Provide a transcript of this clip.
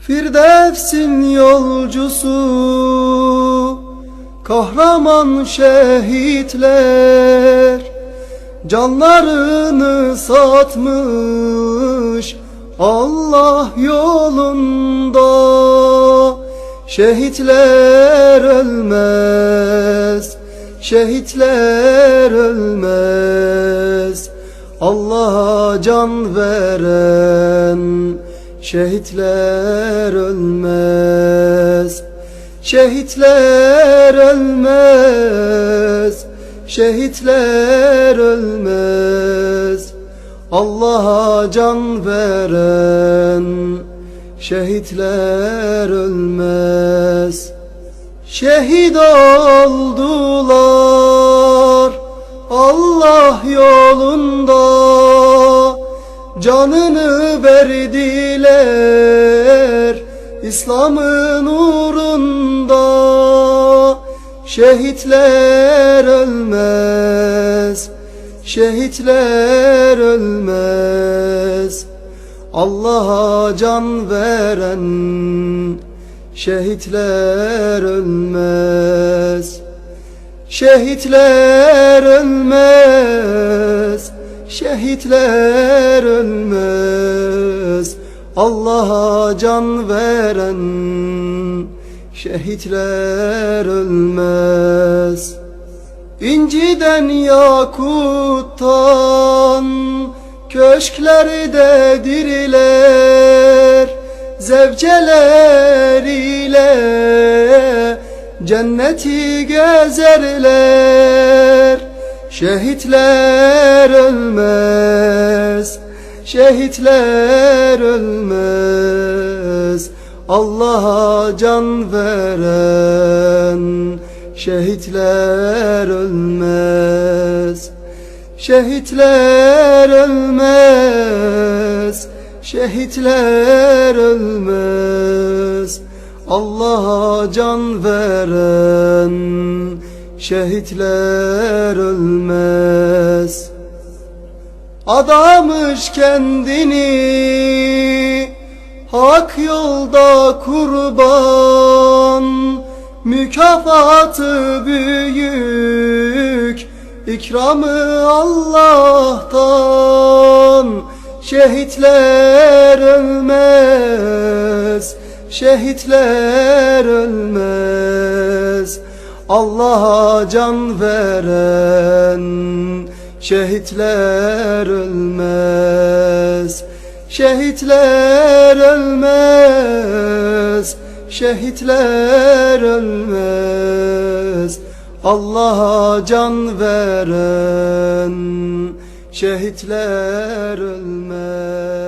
Firdevs'in yolcusu Kahraman şehitler. Canlarını satmış Allah yolunda. Şehitler ölmez Şehitler ölmez. Allah'a can veren Şehitler ölmez Şehitler ölmez Şehitler ölmez. Allah'a can veren Şehitler ölmez. Şehit oldular Allah yolunda Canını verdiler İslam'ın uğrunda. Şehitler ölmez Şehitler ölmez. Allah'a can veren Şehitler ölmez. Şehitler ölmez Şehitler ölmez Allah'a can veren Şehitler ölmez. İnciden yakuttan Köşklerde diriler Zevceler ile Cenneti gezerler Şehitler ölmez Şehitler ölmez. Allah'a can veren Şehitler ölmez. Şehitler ölmez Şehitler ölmez. Allah'a can veren Şehitler ölmez. Adamış kendini Hak yolda kurban. Mükafatı büyük ikramı Allah'tan. Şehitler ölmez Şehitler ölmez Allah'a can veren Şehitler ölmez. Şehitler ölmez Şehitler ölmez. Allah'a can veren Şehitler ölmez